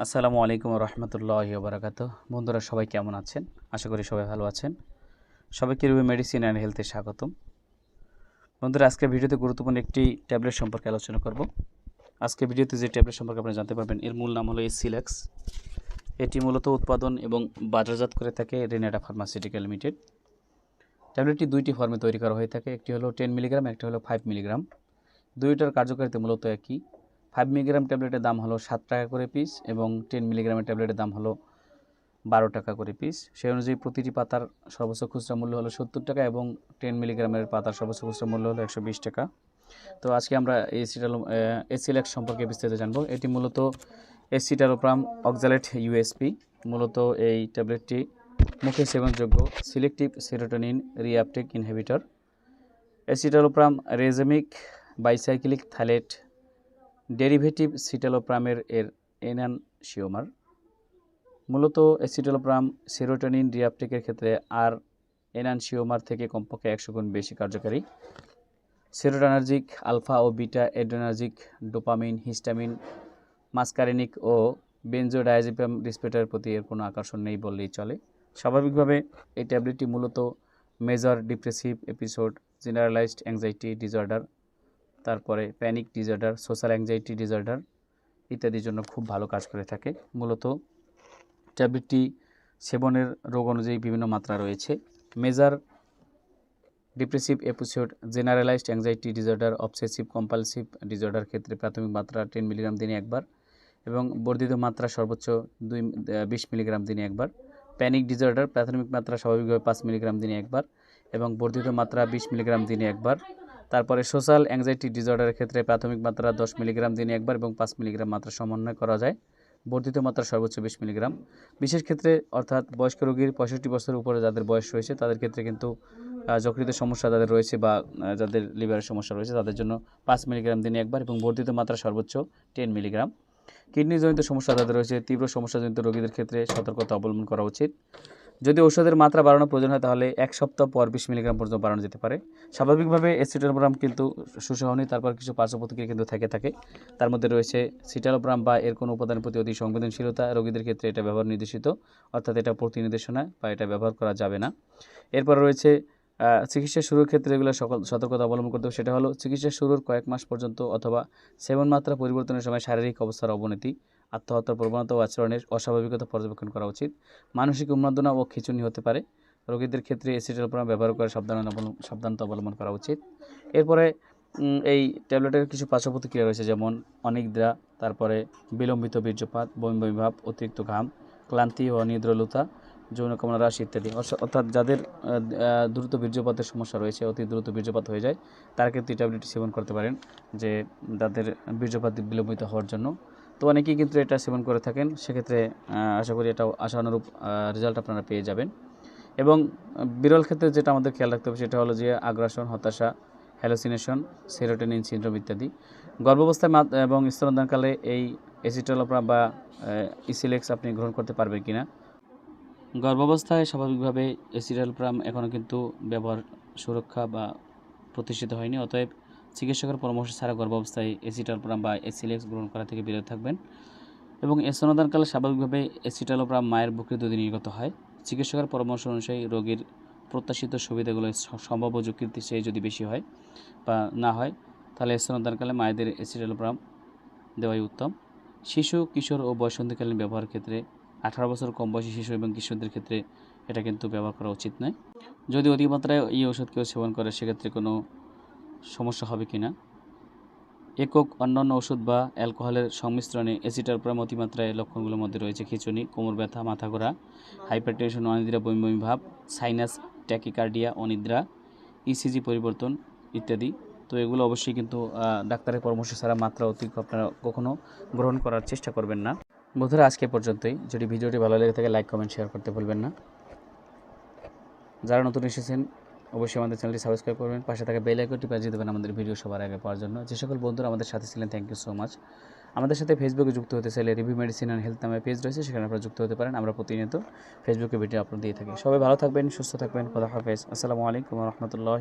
আসসালামু আলাইকুম রহমতুল্লাহ বারাকাত বন্ধুরা সবাই কেমন আছেন? আশা করি সবাই ভালো আছেন। সবাইকে রুবি মেডিসিন অ্যান্ড হেলথে স্বাগতম। বন্ধুরা, আজকে ভিডিওতে গুরুত্বপূর্ণ একটি ট্যাবলেট সম্পর্কে আলোচনা করব। আজকে ভিডিওতে যে ট্যাবলেট সম্পর্কে আপনারা জানতে পারবেন, এর মূল নাম হলো এসিলেক্স। এটি মূলত উৎপাদন এবং বাজারজাত করে থাকে রেনেডা ফার্মাসিউটিক্যাল লিমিটেড। ট্যাবলেটটি দুইটি ফর্মে তৈরি করা হয়ে থাকে, একটি হলো টেন মিলিগ্রাম, একটি হলো ফাইভ মিলিগ্রাম। দুইটার কার্যকারিতা মূলত একই। ফাইভ মিলিগ্রাম ট্যাবলেটের দাম হলো সাত টাকা করে পিস এবং টেন মিলিগ্রামের ট্যাবলেটের দাম হলো বারো টাকা করে পিস। সেই অনুযায়ী প্রতিটি পাতার সর্বোচ্চ খুচরা মূল্য হলো সত্তর টাকা এবং টেন মিলিগ্রামের পাতার সর্বোচ্চ খুচরা মূল্য হলো একশো বিশ টাকা। তো আজকে আমরা এসিটাল এসিলেক্স সম্পর্কে বিস্তারিত জানব। এটি মূলত এসিটালোপ্রাম অক্সালেট ইউএসপি মূলত এই ট্যাবলেটটি মুখে সেবনযোগ্য selective serotonin reuptake inhibitor. Escitalopram racemic bicyclic phthalate derivative সিটালোপ্রামের এর এনানশিওমার মূলত অ্যাসিটালোপ্রাম সেরোটোনিন রিয়াপটেকের ক্ষেত্রে আর এনানশিওমার থেকে কমপক্ষে একশো গুণ বেশি কার্যকারী। সেরোটানার্জিক আলফা ও beta adrenergic dopamine, histamine, muscarinic ও বেনজোডায়াজিপাম রিসপেটারের প্রতি এর কোনো আকর্ষণ নেই বললেই চলে। স্বাভাবিকভাবে এই ট্যাবলেটটি মূলত major depressive episode, generalised anxiety disorder তারপরে panic disorder social anxiety disorder ইত্যাদির জন্য খুব ভালো কাজ করে থাকে। মূলত ট্যাবলেটটি সেবনের রোগ অনুযায়ী বিভিন্ন মাত্রা রয়েছে। Major depressive episode generalised anxiety disorder obsessive compulsive disorder ক্ষেত্রে প্রাথমিক মাত্রা টেন মিলিগ্রাম দিনে একবার এবং বর্ধিত মাত্রা সর্বোচ্চ দুই বিশ মিলিগ্রাম দিনে একবার। প্যানিক ডিসঅর্ডার প্রাথমিক মাত্রা স্বাভাবিকভাবে পাঁচ মিলিগ্রাম দিনে একবার এবং বর্ধিত মাত্রা বিশ মিলিগ্রাম দিনে একবার। তারপরে সোশ্যাল অ্যাংজাইটি ডিসঅর্ডারের ক্ষেত্রে প্রাথমিক মাত্রা দশ মিলিগ্রাম দিনে একবার এবং পাঁচ মিলিগ্রাম মাত্রা সমন্বয় করা যায়। বর্ধিত মাত্রা সর্বোচ্চ বিশ মিলিগ্রাম। বিশেষ ক্ষেত্রে অর্থাৎ বয়স্ক রোগীর পঁয়ষট্টি বছরের উপরে যাদের বয়স রয়েছে তাদের ক্ষেত্রে কিন্তু আহ, যকৃত সমস্যা যাদের রয়েছে বা যাদের লিভারের সমস্যা রয়েছে তাদের জন্য পাঁচ মিলিগ্রাম দিনে একবার এবং বর্ধিত মাত্রা সর্বোচ্চ টেন মিলিগ্রাম। কিডনিজনিত সমস্যা যাদের রয়েছে তীব্র সমস্যাজনিত রোগীদের ক্ষেত্রে সতর্কতা অবলম্বন করা উচিত। যদি ওষুধের মাত্রা বাড়ানো প্রয়োজন হয়, তাহলে এক সপ্তাহ পর বিশ মিলিগ্রাম পর্যন্ত বাড়ানো যেতে পারে। স্বাভাবিকভাবে এসিটালোপ্রাম কিন্তু সুসহনী তারপর কিছু পার্শ্ব প্রতিক্রিয়া কিন্তু থেকে থাকে। তার মধ্যে রয়েছে সিটালোপ্রাম বা এর কোনো উপাদানের প্রতি অধিক সংবেদনশীলতা। রোগীদের ক্ষেত্রে এটা ব্যবহার নির্দেশিত, অর্থাৎ এটা প্রতি নির্দেশনা বা এটা ব্যবহার করা যাবে না। এরপর রয়েছে চিকিৎসা শুরুর ক্ষেত্রে এগুলো সকল সতর্কতা অবলম্বন করতে হবে। সেটা হলো, চিকিৎসা শুরুর কয়েক মাস পর্যন্ত অথবা সেবন মাত্রা পরিবর্তনের সময় শারীরিক অবস্থার অবনতি আত্মহত্যার প্রবণতা ও আচরণের অস্বাভাবিকতা পর্যবেক্ষণ করা উচিত। মানসিক উন্মাদনা ও খিঁচুনি হতে পারে। রোগীদের ক্ষেত্রে এসিটালোপ্রাম ব্যবহার করে অবলম্বন সাবধানতা অবলম্বন করা উচিত। এরপরে এই ট্যাবলেটের কিছু পার্শ্ব প্রতিক্রিয়া রয়েছে, যেমন অনিদ্রা, তারপরে বিলম্বিত বীর্যপাত, বমি বমি ভাব, অতিরিক্ত ঘাম, ক্লান্তি ও অনিদ্রলতা, যৌন কামনা হ্রাস ইত্যাদি। অর্থাৎ- যাদের দ্রুত বীর্যপাতের সমস্যা রয়েছে, অতি দ্রুত বীর্যপাত হয়ে যায়, তারা কিন্তু এই ট্যাবলেটটি সেবন করতে পারেন, যে তাদের বীর্যপাত বিলম্বিত হওয়ার জন্য। তো অনেকেই কিন্তু এটা সেবন করে থাকেন। সেক্ষেত্রে আশা করি এটা আশানুরূপ রেজাল্ট আপনারা পেয়ে যাবেন। এবং বিরল ক্ষেত্রে যেটা আমাদের খেয়াল রাখতে হবে সেটা হলো যে আগ্রাসন, হতাশা হ্যালোসিনেশন সেরোটোনিন সিনড্রোম ইত্যাদি। গর্ভাবস্থায় এবং স্তনদানকালে এই এসিটোলোপ্রা বা ইসিলেক্স আপনি গ্রহণ করতে পারবেন কি না গর্ভাবস্থায় স্বাভাবিকভাবে এসিটালপ্রাম এখনও কিন্তু ব্যবহার সুরক্ষা বা প্রতিষ্ঠিত হয়নি। অতএব চিকিৎসকের পরামর্শ ছাড়া গর্ভাবস্থায় এসিটালপ্রাম বা এসিলেক্স গ্রহণ করা থেকে বিরত থাকবেন এবং স্তনদানকালে স্বাভাবিকভাবে এসিটালোপ্রাম মায়ের বুকে দুদিন নির্গত হয়। চিকিৎসকের পরামর্শ অনুযায়ী রোগীর প্রত্যাশিত সুবিধাগুলো সম্ভাব্য ঝুঁকির চেয়ে যদি বেশি হয় বা না হয়, তাহলে স্তনদানকালে মায়েদের এসিটালোপ্রাম দেওয়াই উত্তম। শিশু, কিশোর ও বয়সন্ধিকালীন ব্যবহারের ক্ষেত্রে আঠারো বছর কম বয়সী শিশু এবং কিশোরদের ক্ষেত্রে এটা কিন্তু ব্যবহার করা উচিত নয়। যদি অতিমাত্রায় এই ওষুধ কেউ সেবন করে, সেক্ষেত্রে কোনো সমস্যা হবে কি না? একক অন্যান্য ওষুধ বা অ্যালকোহলের সংমিশ্রণে অ্যাসিটালপ্রাম অতিমাত্রায় লক্ষণগুলোর মধ্যে রয়েছে খিঁচুনি কোমর ব্যথা, মাথা ঘোরা, হাইপারটেনশন, অনিদ্রা বমি বমি ভাব, সাইনাস, ট্যাকিকার্ডিয়া, অনিদ্রা ইসিজি পরিবর্তন ইত্যাদি। তো এগুলো অবশ্যই কিন্তু ডাক্তারের পরামর্শ ছাড়া মাত্রা অতিরিক্ত আপনারা কখনো গ্রহণ করার চেষ্টা করবেন না। বন্ধুরা, আজকে পর্যন্তই। যদি ভিডিওটি ভালো লেগে থাকে, লাইক, কমেন্ট শেয়ার করতে ভুলবেন না। যারা নতুন এসেছেন অবশ্যই আমাদের চ্যানেলটি সাবস্ক্রাইব করবেন। পাশে থাকা বেল আইকনটি বাজিয়ে দেবেন আমাদের ভিডিও সবার আগে পাওয়ার জন্য। যে সকল বন্ধুরা আমাদের সাথে ছিলেন থ্যাংক ইউ সো মাচ আমাদের সাথে ফেসবুকে যুক্ত হতে চাইলে রিভিউ মেডিসিন অ্যান্ড হেলথ নামে পেজ রয়েছে, সেখানে আপনারা যুক্ত হতে পারেন। আমরা প্রতিনিয়ত ফেসবুকে ভিডিও আপলোড দিয়ে থাকি। সবাই ভালো থাকবেন, সুস্থ থাকবেন। খোদা হাফেজ। আসসালামু আলাইকুম রহমতুল্লাহ